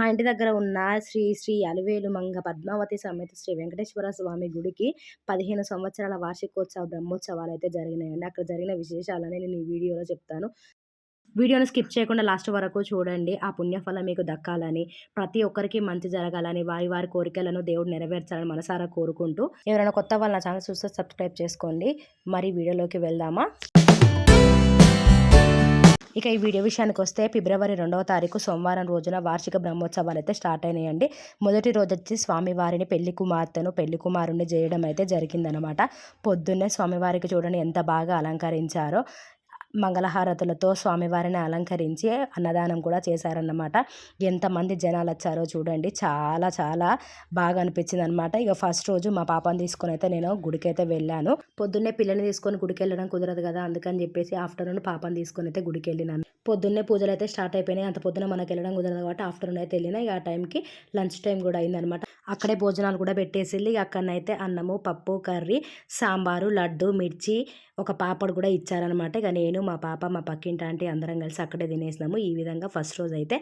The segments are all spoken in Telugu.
మా ఇంటి దగ్గర ఉన్న శ్రీ శ్రీ అలివేలు మంగ పద్మావతి సమేత శ్రీ వెంకటేశ్వర స్వామి గుడికి పదిహేను సంవత్సరాల వార్షికోత్సవ బ్రహ్మోత్సవాలు అయితే జరిగినాయండి. అక్కడ జరిగిన విశేషాలని నేను ఈ వీడియోలో చెప్తాను. వీడియోని స్కిప్ చేయకుండా లాస్ట్ వరకు చూడండి. ఆ పుణ్యఫలం మీకు దక్కాలని ప్రతి ఒక్కరికి మంచి జరగాలని వారి వారి కోరికలను దేవుడు నెరవేర్చాలని మనసారా కోరుకుంటూ ఎవరైనా కొత్త వాళ్ళ ఛానల్ చూస్తే సబ్స్క్రైబ్ చేసుకోండి. మరి వీడియోలోకి వెళ్దామా? ఇక ఈ వీడియో విషయానికి వస్తే ఫిబ్రవరి రెండవ తారీఖు సోమవారం రోజున వార్షిక బ్రహ్మోత్సవాలు అయితే స్టార్ట్ అయినాయండి. మొదటి రోజు వచ్చి స్వామివారిని పెళ్ళి కుమార్తెను పెళ్ళి కుమారుని చేయడం అయితే జరిగిందనమాట పొద్దున్నే స్వామివారికి చూడండి ఎంత బాగా అలంకరించారో. మంగళహారతులతో స్వామివారిని అలంకరించి అన్నదానం కూడా చేశారన్నమాట. ఎంతమంది జనాలు వచ్చారో చూడండి. చాలా చాలా బాగా అనిపించింది అనమాట ఇక ఫస్ట్ రోజు మా పాపని తీసుకొని అయితే నేను గుడికి అయితే వెళ్ళాను. పొద్దున్నే పిల్లని తీసుకొని గుడికి వెళ్ళడం కుదరదు కదా అందుకని చెప్పేసి ఆఫ్టర్నూన్ పాపని తీసుకొని అయితే గుడికి వెళ్ళినాను. పొద్దున్నే పూజలు అయితే స్టార్ట్ అయిపోయినాయి. అంత పొద్దున మనకు వెళ్ళడం కుదరదు కాబట్టి ఆఫ్టర్నూన్ అయితే వెళ్ళినా ఇక ఆ టైంకి లంచ్ టైం కూడా అయిందనమాట అక్కడే భోజనాలు కూడా పెట్టేసి అక్కడనైతే అన్నము పప్పు కర్రీ సాంబారు లడ్డు మిర్చి ఒక పాపడు కూడా ఇచ్చారనమాట. ఇక నేను మా పాప మా పక్కింటి ఆంటీ అందరం కలిసి అక్కడే తినేసినాము. ఈ విధంగా ఫస్ట్ రోజు అయితే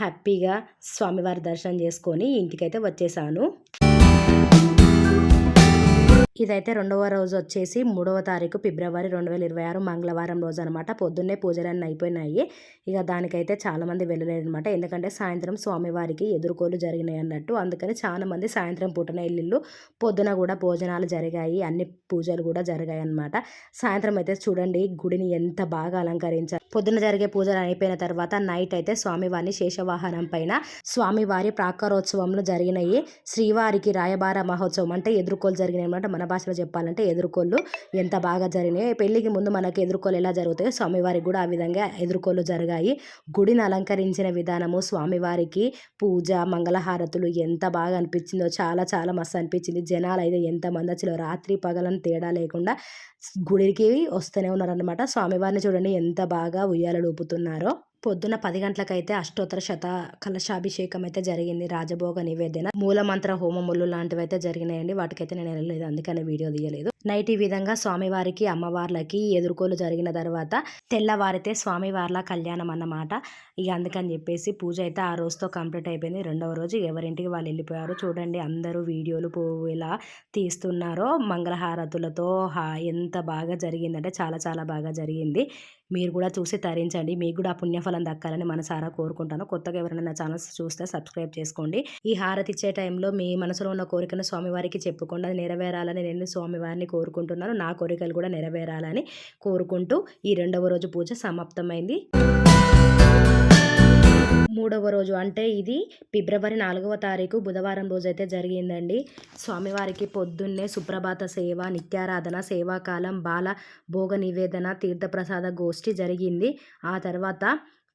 హ్యాపీగా స్వామివారి దర్శనం చేసుకొని ఇంటికైతే వచ్చేసాను. ఇదైతే రెండవ రోజు వచ్చేసి మూడవ తారీఖు ఫిబ్రవరి రెండు వేల ఇరవై ఆరు మంగళవారం రోజు అనమాట పొద్దున్నే పూజలన్నీ అయిపోయినాయి. ఇక దానికైతే చాలామంది వెళ్ళలేరు అనమాట ఎందుకంటే సాయంత్రం స్వామివారికి ఎదుర్కోలు జరిగినాయి అన్నట్టు. అందుకని చాలా మంది సాయంత్రం పుట్టిన ఇల్లు పొద్దున కూడా భోజనాలు జరిగాయి. అన్ని పూజలు కూడా జరిగాయి అనమాట సాయంత్రం అయితే చూడండి గుడిని ఎంత బాగా అలంకరించారు. పొద్దున జరిగే పూజలు అయిపోయిన తర్వాత నైట్ అయితే స్వామివారిని శేషవాహనం పైన స్వామివారి ప్రాకారోత్సవంలో జరిగినాయి. శ్రీవారికి రాయబార మహోత్సవం అంటే ఎదుర్కోలు జరిగినాయి అనమాట మన భాషలో చెప్పాలంటే ఎదుర్కోళ్ళు ఎంత బాగా జరిగినాయి పెళ్ళికి ముందు మనకి ఎదుర్కోలు ఎలా జరుగుతాయో స్వామివారికి కూడా ఆ విధంగా ఎదుర్కోలు జరిగాయి. గుడిని అలంకరించిన విధానము స్వామివారికి పూజ మంగళహారతులు ఎంత బాగా అనిపించిందో చాలా చాలా మస్తు అనిపించింది. జనాలు అయితే ఎంతమంది వచ్చి రాత్రి పగలని తేడా లేకుండా గుడికి వస్తూనే ఉన్నారనమాట స్వామివారిని చూడండి ఎంత బాగా ఉయ్యాలలు ఊపుతున్నారో. పొద్దున పది గంటలకైతే అష్టోత్తర శత కలశాభిషేకం అయితే జరిగింది. రాజభోగ నివేదన మూలమంత్ర హోమములు లాంటివి అయితే జరిగినాయండి. వాటికైతే నేను వెళ్ళలేదు. అందుకని వీడియో తీయలేదు. నైట్ ఈ విధంగా స్వామివారికి అమ్మవార్లకి ఎదుర్కోలు జరిగిన తర్వాత తెల్లవారితే స్వామివార్ల కళ్యాణం అన్నమాట. ఇక అందుకని చెప్పేసి పూజ అయితే ఆ రోజుతో కంప్లీట్ అయిపోయింది. రెండవ రోజు ఎవరింటికి వాళ్ళు వెళ్ళిపోయారు చూడండి. అందరూ వీడియోలు ఇలా తీస్తున్నారో. మంగళహారతులతో ఎంత బాగా జరిగిందంటే చాలా చాలా బాగా జరిగింది. మీరు కూడా చూసి తరించండి. మీకు కూడా ఆ పుణ్యఫలం దక్కాలని మనసారా కోరుకుంటాను. కొత్తగా ఎవరైనా నా ఛానల్స్ చూస్తే సబ్స్క్రైబ్ చేసుకోండి. ఈ హారతి ఇచ్చే టైంలో మీ మనసులో ఉన్న కోరికను స్వామివారికి చెప్పుకోండి. అది నెరవేరాలని నేను స్వామివారిని కోరుకుంటున్నాను. నా కోరికలు కూడా నెరవేరాలని కోరుకుంటూ ఈ రెండవ రోజు పూజ సమాప్తమైంది. మూడవ రోజు. అంటే ఇది ఫిబ్రవరి నాలుగవ తారీఖు బుధవారం రోజు అయితే జరిగిందండి. స్వామివారికి పొద్దున్నే సుప్రభాత సేవ నిత్యారాధన సేవాకాలం బాల భోగ నివేదన తీర్థప్రసాద గోష్ఠి జరిగింది. ఆ తర్వాత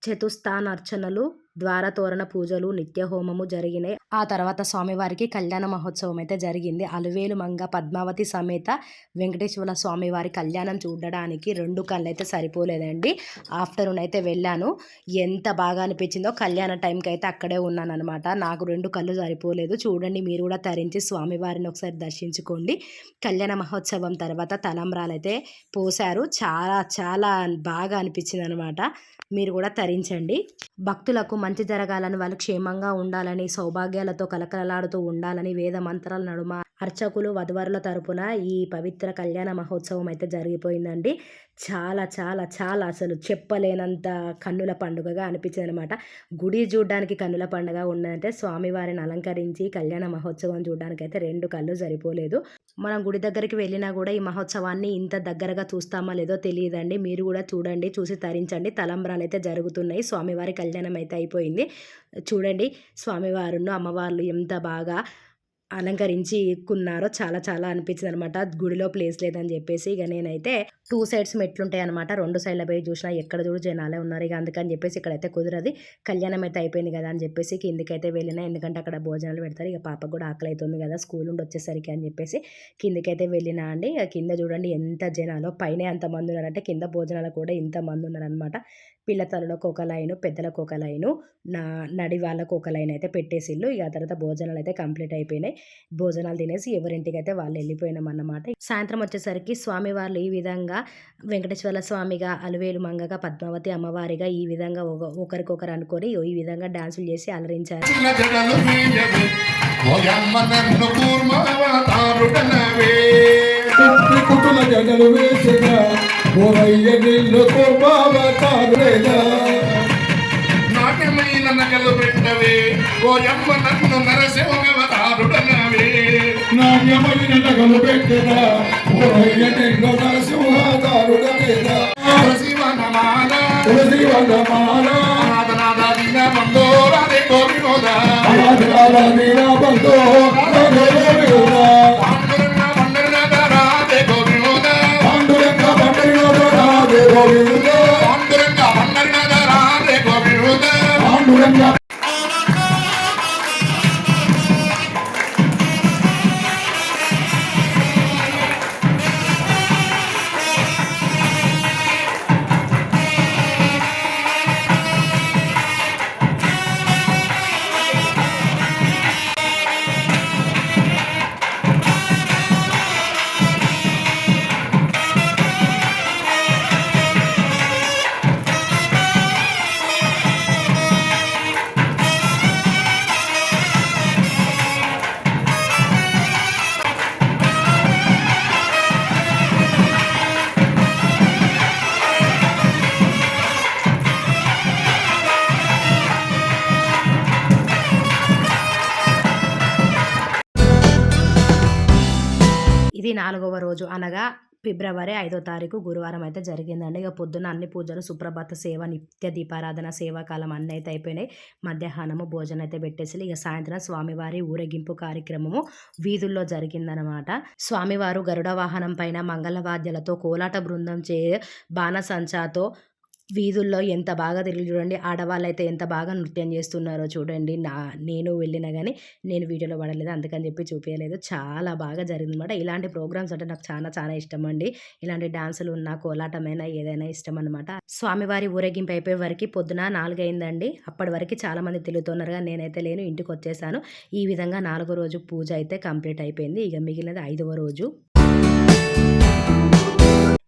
చతుస్థానార్చనలు ద్వారతోరణ పూజలు నిత్య హోమము జరిగినాయి. ఆ తర్వాత స్వామివారికి కళ్యాణ మహోత్సవం అయితే జరిగింది. అలువేలు మంగ పద్మావతి సమేత వెంకటేశ్వర స్వామివారి కళ్యాణం చూడడానికి రెండు కళ్ళు అయితే సరిపోలేదండి. ఆఫ్టర్నూన్ అయితే వెళ్ళాను. ఎంత బాగా అనిపించిందో కళ్యాణ టైంకి అయితే అక్కడే ఉన్నాను అనమాట నాకు రెండు కళ్ళు సరిపోలేదు. చూడండి మీరు కూడా తరించి స్వామివారిని ఒకసారి దర్శించుకోండి. కళ్యాణ మహోత్సవం తర్వాత తలంబ్రాలు అయితే పోశారు. చాలా చాలా బాగా అనిపించింది అనమాట మీరు కూడా తరించండి. భక్తులకు మంచి జరగాలని వాళ్ళు క్షేమంగా ఉండాలని సౌభాగ్యాలతో కలకలలాడుతూ ఉండాలని వేద మంత్రాల నడుమ అర్చకులు వధువరుల తరపున ఈ పవిత్ర కళ్యాణ మహోత్సవం అయితే జరిగిపోయిందండి. చాలా చాలా చాలా అసలు చెప్పలేనంత కన్నుల పండుగగా అనిపించింది అనమాట గుడి చూడడానికి కన్నుల పండుగ ఉన్నదంటే స్వామివారిని అలంకరించి కళ్యాణ మహోత్సవం చూడడానికి అయితే రెండు కళ్ళు సరిపోలేదు. మనం గుడి దగ్గరికి వెళ్ళినా కూడా ఈ మహోత్సవాన్ని ఇంత దగ్గరగా చూస్తామా లేదో తెలియదండి. మీరు కూడా చూడండి చూసి తరించండి. తలంబ్రాలు అయితే జరుగుతున్నాయి. స్వామివారి కళ్యాణం అయితే అయిపోయింది. చూడండి స్వామివారును అమ్మవార్లు ఎంత బాగా అలంకరించి ఎక్కున్నారో చాలా చాలా అనిపించింది అనమాట గుడిలో ప్లేస్ లేదని చెప్పేసి ఇక నేనైతే టూ సైడ్స్ మెట్లుంటాయి అనమాట. రెండు సైడ్ల పోయి చూసినా ఎక్కడ చూడు జనాలే ఉన్నారు ఇక అందుకని చెప్పేసి ఇక్కడైతే కుదరది. కళ్యాణం అయితే అయిపోయింది కదా అని చెప్పేసి కిందికైతే వెళ్ళినా ఎందుకంటే అక్కడ భోజనాలు పెడతారు. ఇక పాప కూడా ఆకలి అవుతుంది కదా స్కూల్ నుండి వచ్చేసరికి అని చెప్పేసి కిందికైతే వెళ్ళినా అండి. ఇక కింద చూడండి ఎంత జనాలో పైన ఎంతమంది ఉన్నారంటే కింద భోజనాలు కూడా ఇంత మంది ఉన్నారనమాట. పిల్ల ఒక లైను పెద్దలకు ఒక లైను నా నడి వాళ్ళకు ఒక లైన్ అయితే పెట్టేసిళ్ళు. ఇక తర్వాత భోజనాలు అయితే కంప్లీట్ అయిపోయినాయి. భోజనాలు తినేసి ఎవరింటికి అయితే వాళ్ళు వెళ్ళిపోయినాం అన్నమాట. సాయంత్రం వచ్చేసరికి స్వామి వాళ్ళు ఈ విధంగా వెంకటేశ్వర స్వామిగా అలవేలు మంగగా పద్మావతి అమ్మవారిగా ఈ విధంగా ఒక- ఒకరికొకరు అనుకొని ఈ విధంగా డాన్సులు చేసి అలరించారు. ఓయమ్మ నన్ను కూర్మవతారుడనవే కుటుల జగలు వేసిన ఓరయ్య నిన్ను కుర్మావతారుడేగా నాట్యమైన నగలు పెట్టవే. ఓయమ్మ నన్ను నరసింహవతారుడనవే. నాణ్యమైన నగలు పెట్టిన ఓరయ్య నరసింహాదారుడేగా శివనమాల తులసి వనమాల నాదనాద దిన la bandora de Corrigoda. la bandora de ఇది నాలుగవ రోజు అనగా ఫిబ్రవరి ఐదో తారీఖు గురువారం అయితే జరిగిందండి. ఇక పొద్దున్న అన్ని పూజలు సుప్రభాత సేవ నిత్య దీపారాధన సేవాకాలం అన్నీ అయితే అయిపోయినాయి. మధ్యాహ్నము భోజనం అయితే పెట్టేసి ఇక సాయంత్రం స్వామివారి ఊరేగింపు కార్యక్రమము వీధుల్లో జరిగిందనమాట స్వామివారు గరుడ వాహనం పైన మంగళవాద్యాలతో కోలాట బృందం చే బాణసంచాతో వీధుల్లో ఎంత బాగా తిరిగి చూడండి ఆడవాళ్ళు అయితే ఎంత బాగా నృత్యం చేస్తున్నారో చూడండి. నా నేను వెళ్ళినా కానీ నేను వీడియోలో పడలేదు అందుకని చెప్పి చూపించలేదు చాలా బాగా జరిగింది అనమాట ఇలాంటి ప్రోగ్రామ్స్ అంటే నాకు చాలా చాలా ఇష్టం అండి. ఇలాంటి డాన్సులు ఉన్న కోలాటమైనా ఏదైనా ఇష్టం అనమాట స్వామివారి ఊరేగింపు అయిపోయే వరకు పొద్దున నాలుగైందండి. అప్పటి వరకు చాలా మంది నేనైతే లేను ఇంటికి వచ్చేసాను. ఈ విధంగా నాలుగో రోజు పూజ అయితే కంప్లీట్ అయిపోయింది. ఇక మిగిలినది ఐదవ రోజు.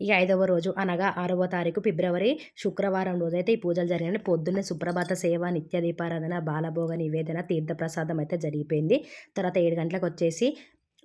ఈ ఐదవ రోజు అనగా ఆరవ తారీఖు ఫిబ్రవరి శుక్రవారం రోజైతే ఈ పూజలు జరిగిన పొద్దున్నే సుప్రభాత సేవ నిత్య దీపారాధన బాలభోగ నివేదన తీర్థప్రసాదం అయితే జరిగిపోయింది. తర్వాత ఏడు గంటలకు వచ్చేసి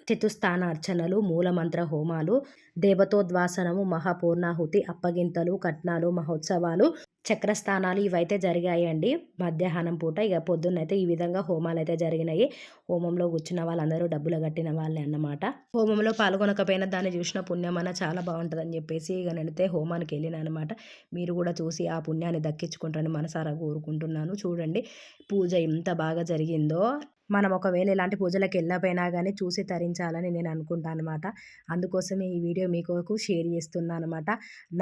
చతుస్థాన అర్చనలు మూలమంత్ర హోమాలు దేవతోద్వాసనము మహాపూర్ణాహుతి అప్పగింతలు కట్నాలు మహోత్సవాలు చక్రస్థానాలు ఇవైతే జరిగాయండి. మధ్యాహ్నం పూట ఇక పొద్దున్నైతే ఈ విధంగా హోమాలు అయితే జరిగినాయి. హోమంలో కూర్చున్న వాళ్ళందరూ డబ్బులు కట్టిన వాళ్ళే అన్నమాట. హోమంలో పాల్గొనకపోయినా దాన్ని చూసిన పుణ్యం చాలా బాగుంటుందని చెప్పేసి ఇక నేనైతే హోమానికి వెళ్ళిన అనమాట మీరు కూడా చూసి ఆ పుణ్యాన్ని దక్కించుకుంటారని మనసారా కోరుకుంటున్నాను. చూడండి పూజ ఎంత బాగా జరిగిందో. మనం ఒకవేళ ఇలాంటి పూజలకు వెళ్ళకపోయినా కానీ చూసి తరించాలని నేను అనుకుంటాను అనమాట అందుకోసమే ఈ వీడియో మీకు షేర్ చేస్తున్నాను అనమాట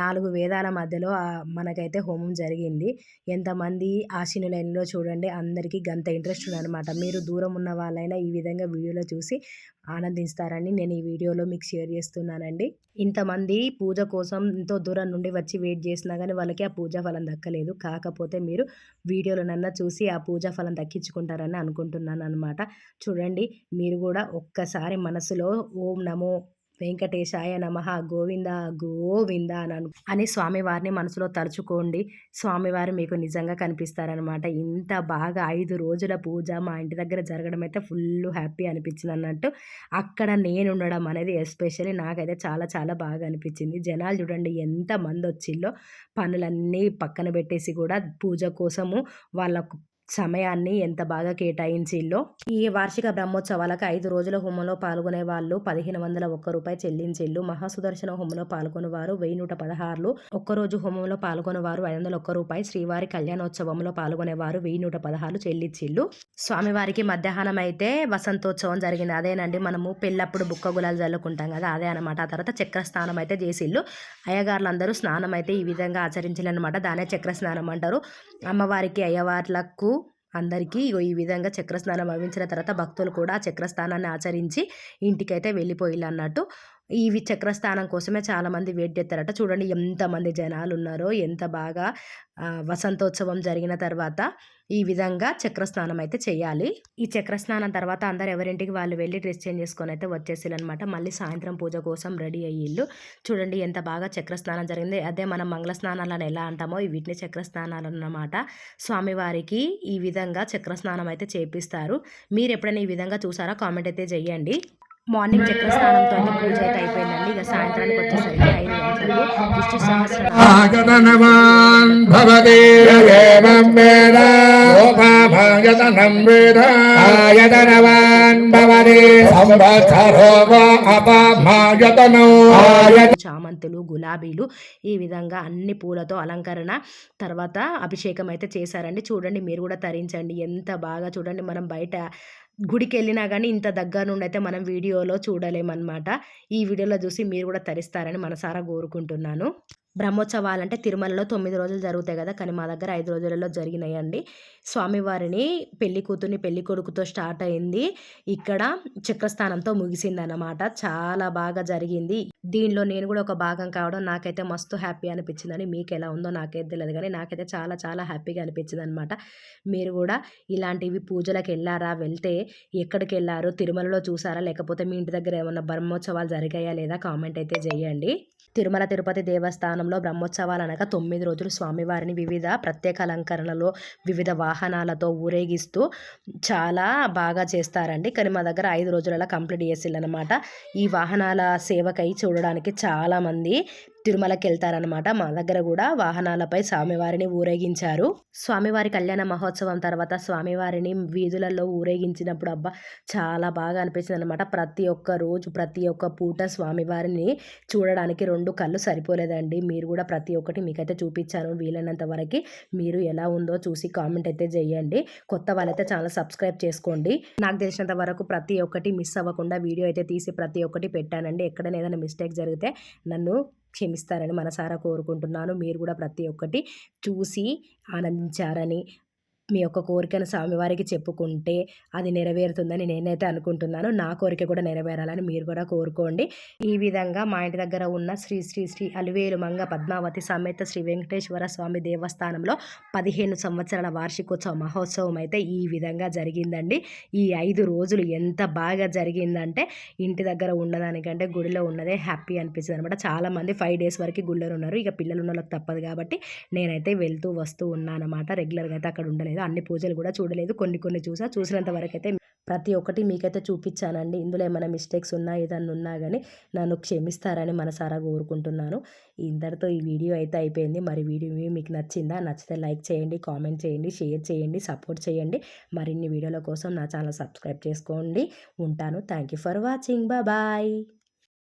నాలుగు వేదాల మధ్యలో మనకైతే హోమం జరిగింది. ఎంతమంది ఆశీనులైనలో చూడండి అందరికీ గంత ఇంట్రెస్ట్ ఉందనమాట మీరు దూరం ఉన్న వాళ్ళైనా ఈ విధంగా వీడియోలో చూసి ఆనందిస్తారని నేను ఈ వీడియోలో మీకు షేర్ చేస్తున్నానండి. ఇంతమంది పూజ కోసం ఎంతో దూరం నుండి వచ్చి వెయిట్ చేసినా కానీ వాళ్ళకి ఆ పూజా ఫలం దక్కలేదు. కాకపోతే మీరు వీడియోలనన్నా చూసి ఆ పూజా ఫలం దక్కించుకుంటారని అనుకుంటున్నాను అనమాట చూడండి మీరు కూడా ఒక్కసారి మనసులో ఓం నమో వెంకటేశాయ నమ. గోవింద గోవింద అని అని స్వామివారిని మనసులో తలుచుకోండి. స్వామివారు మీకు నిజంగా కనిపిస్తారనమాట ఇంత బాగా ఐదు రోజుల పూజ మా ఇంటి దగ్గర జరగడం అయితే ఫుల్ హ్యాపీ అనిపించింది అన్నట్టు అక్కడ నేను ఉండడం అనేది ఎస్పెషల్లీ నాకైతే చాలా చాలా బాగా అనిపించింది. జనాలు చూడండి ఎంత మంది వచ్చిల్లో పనులన్నీ పక్కన పెట్టేసి కూడా పూజ కోసము వాళ్ళ సమయాన్ని ఎంత బాగా కేటాయించిల్లో? ఈ వార్షిక బ్రహ్మోత్సవాలకు ఐదు రోజుల హోమంలో పాల్గొనే వాళ్ళు పదిహేను వందల ఒక్క రూపాయి చెల్లించిల్లు మహాసుదర్శన హోమంలో పాల్గొనే వారు వెయ్యి నూట పదహారులు. ఒక్కరోజు హోమంలో పాల్గొనే వారు ఐదు వందల ఒక్క రూపాయి. శ్రీవారి కళ్యాణోత్సవంలో పాల్గొనే వారు వెయ్యి నూట పదహారులు చెల్లించిల్లు స్వామివారికి మధ్యాహ్నం అయితే వసంతోత్సవం జరిగింది. అదేనండి మనము పెళ్ళప్పుడు బుక్క గులాలు చల్లుకుంటాం కదా అదే అనమాట ఆ తర్వాత చక్ర స్నానం అయితే చేసిల్లు అయ్యగారులందరూ స్నానం అయితే ఈ విధంగా ఆచరించాలన్నమాట దానే చక్ర స్నానం అంటారు. అమ్మవారికి అయ్యవార్లకు అందరికీ ఈ విధంగా చక్రస్నానం అవించిన తర్వాత భక్తులు కూడా ఆ చక్రస్నానాన్ని ఆచరించి ఇంటికైతే వెళ్ళిపోయిల్లు అన్నట్టు ఇవి చక్రస్నానం కోసమే చాలామంది వెయిట్ చేస్తారట. చూడండి ఎంతమంది జనాలు ఉన్నారో ఎంత బాగా వసంతోత్సవం జరిగిన తర్వాత ఈ విధంగా చక్రస్నానం అయితే చేయాలి. ఈ చక్రస్నానం తర్వాత అందరు ఎవరింటికి వాళ్ళు వెళ్ళి డ్రెస్ చేంజ్ చేసుకొని అయితే వచ్చేసిల్లనమాట మళ్ళీ సాయంత్రం పూజ కోసం రెడీ అయ్యిళ్ళు చూడండి ఎంత బాగా చక్రస్నానం జరిగింది. అదే మనం మంగళ స్నానాలను ఎలా అంటామో వీటిని చక్రస్నానాలు అన్నమాట. స్వామివారికి ఈ విధంగా చక్రస్నానం అయితే చేపిస్తారు. మీరు ఎప్పుడైనా ఈ విధంగా చూసారా? కామెంట్ అయితే చేయండి. మార్నింగ్ చక్ర స్నానంతో అయితే పూజ అయితే అయిపోయిందండి. ఇక సాయంత్రానికి వచ్చేసరికి ఐదు గంటలకు విష్ణు చామంతులు గులాబీలు ఈ విధంగా అన్ని పూలతో అలంకరణ తర్వాత అభిషేకం అయితే చేశారండి. చూడండి మీరు కూడా తరించండి. ఎంత బాగా చూడండి మనం బయట గుడికి వెళ్ళినా కానీ ఇంత దగ్గర నుండి అయితే మనం వీడియోలో చూడలేమన్నమాట. ఈ వీడియోలో చూసి మీరు కూడా తరిస్తారని మనసారా కోరుకుంటున్నాను. బ్రహ్మోత్సవాలు అంటే తిరుమలలో తొమ్మిది రోజులు జరుగుతాయి కదా కానీ మా దగ్గర ఐదు రోజులలో జరిగినాయండి. స్వామివారిని పెళ్ళి కూతుర్ని పెళ్ళి కొడుకుతో స్టార్ట్ అయింది. ఇక్కడ చక్రస్థానంతో ముగిసిందన్నమాట. చాలా బాగా జరిగింది. దీనిలో నేను కూడా ఒక భాగం కావడం నాకైతే మస్తు హ్యాపీ అనిపించిందని మీకు ఎలా ఉందో నాకైతే తెలియదు కానీ నాకైతే చాలా చాలా హ్యాపీగా అనిపించింది అనమాట మీరు కూడా ఇలాంటివి పూజలకు వెళ్ళారా వెళ్తే ఎక్కడికి వెళ్ళారు తిరుమలలో చూసారా లేకపోతే మీ ఇంటి దగ్గర ఏమన్నా బ్రహ్మోత్సవాలు జరిగాయా లేదా కామెంట్ అయితే చేయండి. తిరుమల తిరుపతి దేవస్థానంలో బ్రహ్మోత్సవాలు అనగా తొమ్మిది రోజులు స్వామివారిని వివిధ ప్రత్యేక అలంకరణలో వివిధ వాహనాలతో ఊరేగిస్తూ చాలా బాగా చేస్తారండి. కానీ మా దగ్గర ఐదు రోజులలో కంప్లీట్ చేసిల్లనమాట ఈ వాహనాల సేవకై చూడడానికి చాలామంది తిరుమలకి వెళ్తారనమాట మా దగ్గర కూడా వాహనాలపై స్వామివారిని ఊరేగించారు. స్వామివారి కళ్యాణ మహోత్సవం తర్వాత స్వామివారిని వీధులలో ఊరేగించినప్పుడు అబ్బా చాలా బాగా అనిపించింది అనమాట ప్రతి ఒక్క రోజు ప్రతి ఒక్క పూట స్వామివారిని చూడడానికి రెండు కళ్ళు సరిపోలేదండి. మీరు కూడా ప్రతి ఒక్కటి మీకైతే చూపించాను. వీలైనంత వరకు మీరు ఎలా ఉందో చూసి కామెంట్ అయితే చేయండి. కొత్త వాళ్ళైతే ఛానల్ సబ్స్క్రైబ్ చేసుకోండి. నాకు తెలిసినంత వరకు ప్రతి ఒక్కటి మిస్ అవ్వకుండా వీడియో అయితే తీసి ప్రతి ఒక్కటి పెట్టానండి. ఎక్కడైనా ఏదైనా మిస్టేక్ జరిగితే నన్ను క్షమిస్తారని మనసారా కోరుకుంటున్నాను. మీరు కూడా ప్రతి ఒక్కటి చూసి ఆనందించారని మీ యొక్క కోరికను స్వామివారికి చెప్పుకుంటే అది నెరవేరుతుందని నేనైతే అనుకుంటున్నాను. నా కోరిక కూడా నెరవేరాలని మీరు కూడా కోరుకోండి. ఈ విధంగా మా ఇంటి దగ్గర ఉన్న శ్రీ శ్రీ శ్రీ అలివేలు మంగ పద్మావతి సమేత శ్రీ వెంకటేశ్వర స్వామి దేవస్థానంలో పదిహేను సంవత్సరాల వార్షికోత్సవ మహోత్సవం అయితే ఈ విధంగా జరిగిందండి. ఈ ఐదు రోజులు ఎంత బాగా జరిగిందంటే ఇంటి దగ్గర ఉన్నదానికంటే గుడిలో ఉన్నదే హ్యాపీ అనిపిస్తుంది అనమాట చాలామంది ఫైవ్ డేస్ వరకు గుళ్ళో ఉన్నారు. ఇక పిల్లలు ఉన్న వాళ్ళకి తప్పదు కాబట్టి నేనైతే వెళ్తూ వస్తూ ఉన్నానమాట రెగ్యులర్గా అయితే అక్కడ ఉండలేదు. అన్ని పూజలు కూడా చూడలేదు. కొన్ని కొన్ని చూసా చూసినంత వరకు అయితే ప్రతి ఒక్కటి మీకైతే చూపించానండి. ఇందులో ఏమైనా మిస్టేక్స్ ఉన్నా ఏదన్నా ఉన్నా కానీ నన్ను క్షమిస్తారని మనసారా కోరుకుంటున్నాను. ఇంతటితో ఈ వీడియో అయితే అయిపోయింది. మరి వీడియో మీకు నచ్చిందా? నచ్చితే లైక్ చేయండి కామెంట్ చేయండి షేర్ చేయండి సపోర్ట్ చేయండి. మరిన్ని వీడియోల కోసం నా ఛానల్ సబ్స్క్రైబ్ చేసుకోండి. ఉంటాను. Thank you for watching. Bye.